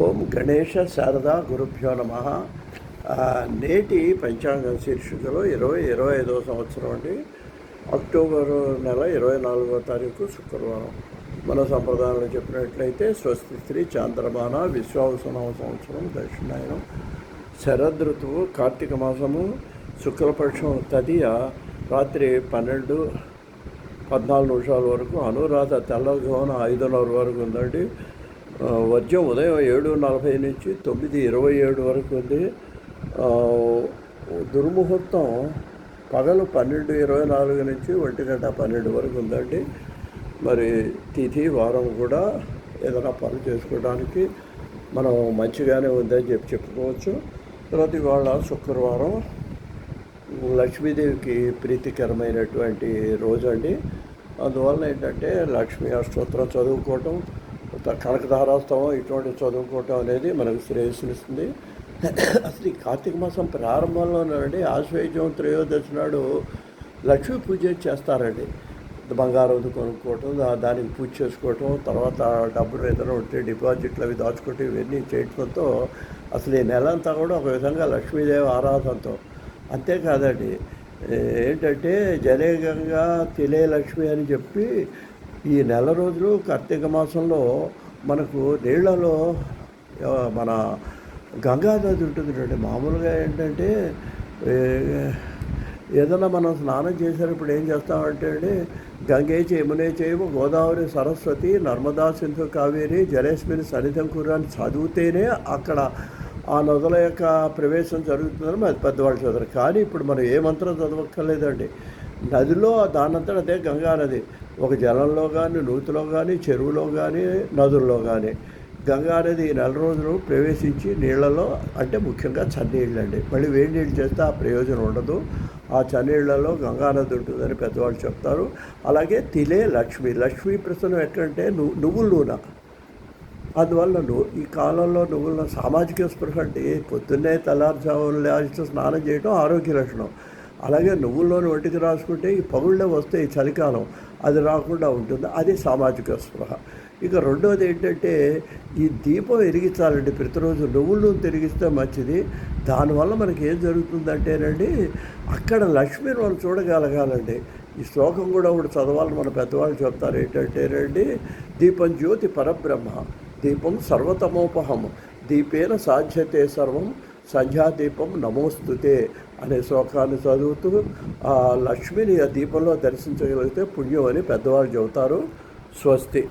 ఓం గణేష శారదా గురుభ్యో నమ. నేటి పంచాంగం శీర్షికలో ఇరవై ఇరవై ఐదవ సంవత్సరం అండి. అక్టోబర్ నెల ఇరవై నాలుగో తారీఖు శుక్రవారం. మన సంప్రదాయంలో చెప్పినట్లయితే స్వస్తి స్త్రీ చాంద్రమాన విశ్వావసనవ సంవత్సరం దక్షిణాయనం. శరదృతువు కార్తీక మాసము శుక్లపక్షం తదియ రాత్రి పన్నెండు పద్నాలుగు నిమిషాల వరకు అనురాధ తెల్లగోన ఐదున్నర వరకు ఉందండి. వర్జం ఉదయం ఏడు నలభై నుంచి తొమ్మిది ఇరవై ఏడు వరకు ఉంది. దుర్ముహూర్తం పగలు పన్నెండు ఇరవై నాలుగు నుంచి ఒంటి గంట పన్నెండు వరకు ఉందండి. మరి తిథి వారం కూడా ఏదైనా పనులు చేసుకోవడానికి మనం మంచిగానే ఉందని చెప్పి చెప్పుకోవచ్చు. తర్వాత ఇవాళ శుక్రవారం లక్ష్మీదేవికి ప్రీతికరమైనటువంటి రోజు అండి అందువల్ల ఏంటంటే లక్ష్మీ అష్టోత్తరం చదువుకోవటం కనకధారాస్తవం ఇటువంటి చదువుకోవటం అనేది మనకు శ్రేయస్సునిస్తుంది. అసలు ఈ కార్తీక మాసం ప్రారంభంలోనండి ఆశ్వయుజం త్రయోదశి నాడు లక్ష్మీ పూజ చేస్తారండి. బంగారం కొనుక్కోవటం దా- దానికి పూజ చేసుకోవటం తర్వాత డబ్బులు ఏదైనా ఉంటే డిపాజిట్లు అవి దాచుకోవటం ఇవన్నీ చేయటంతో అసలు ఈ నెల అంతా కూడా ఒక విధంగా లక్ష్మీదేవి ఆరాధనతో. అంతేకాదండి ఏంటంటే జనేగంగా తిలే లక్ష్మి అని చెప్పి ఈ నెల రోజులు కార్తీక మాసంలో మనకు నీళ్ళలో మన గంగా నది ఉంటుంది చూడండి. మామూలుగా ఏంటంటే ఏదైనా మనం స్నానం చేసేటప్పుడు ఏం చేస్తామంటే అండి గంగే యమునే చేయము గోదావరి సరస్వతి నర్మదా సింధు కావేరి జలేస్మిని సన్నిధం కుర్ర అని చదివితేనే అక్కడ ఆ నదుల యొక్క ప్రవేశం జరుగుతుందని పెద్దవాళ్ళు చదువుతారు. కానీ ఇప్పుడు మనం ఏ మంత్రం చదవక్కర్లేదండి. నదిలో దానంతట అదే గంగా నది. ఒక జలంలో కానీ నూతిలో కానీ చెరువులో కానీ నదుల్లో కానీ గంగా నది ఈ నెల రోజులు ప్రవేశించి నీళ్ళలో అంటే ముఖ్యంగా చన్నీళ్ళు అండి మళ్ళీ వేడి నీళ్ళు చేస్తే ఆ ప్రయోజనం ఉండదు. ఆ చన్నీళ్ళలో గంగా నది ఉంటుందని పెద్దవాళ్ళు చెప్తారు. అలాగే తిలే లక్ష్మి. లక్ష్మీ ప్రసన్నం ఎట్లంటే నువ్వు నువ్వుల నూనె. అందువల్ల నువ్వు ఈ కాలంలో నువ్వుల సామాజిక స్పృహ అంటే పొద్దున్నే తెల్లారుజామున లేచి స్నానం చేయడం ఆరోగ్య లక్షణం. అలాగే నువ్వుల్లోని ఒంటికి రాసుకుంటే ఈ పగుళ్ళే వస్తే ఈ చలికాలం. అది రాకుండా ఉంటుంది. అది సామాజిక స్పృహ. ఇక రెండోది ఏంటంటే ఈ దీపం వెలిగించాలండి ప్రతిరోజు. నువ్వులు తిరిగిస్తే మంచిది. దానివల్ల మనకి ఏం జరుగుతుందంటేనండి అక్కడ లక్ష్మిని మనం చూడగలగాలండి. ఈ శ్లోకం కూడా ఒకటి చదవాలని మన పెద్దవాళ్ళు చెప్తారు ఏంటంటేనండి దీపం జ్యోతి పరబ్రహ్మ దీపం సర్వతమోపహం దీపేన సాధ్యతే సర్వం సంధ్యాదీపం నమోస్తుతే అనే శ్లోకాన్ని చదువుతూ ఆ లక్ష్మిని ఆ దీపంలో దర్శించగలిగితే పుణ్యం అని పెద్దవాళ్ళు చెబుతారు. స్వస్తి.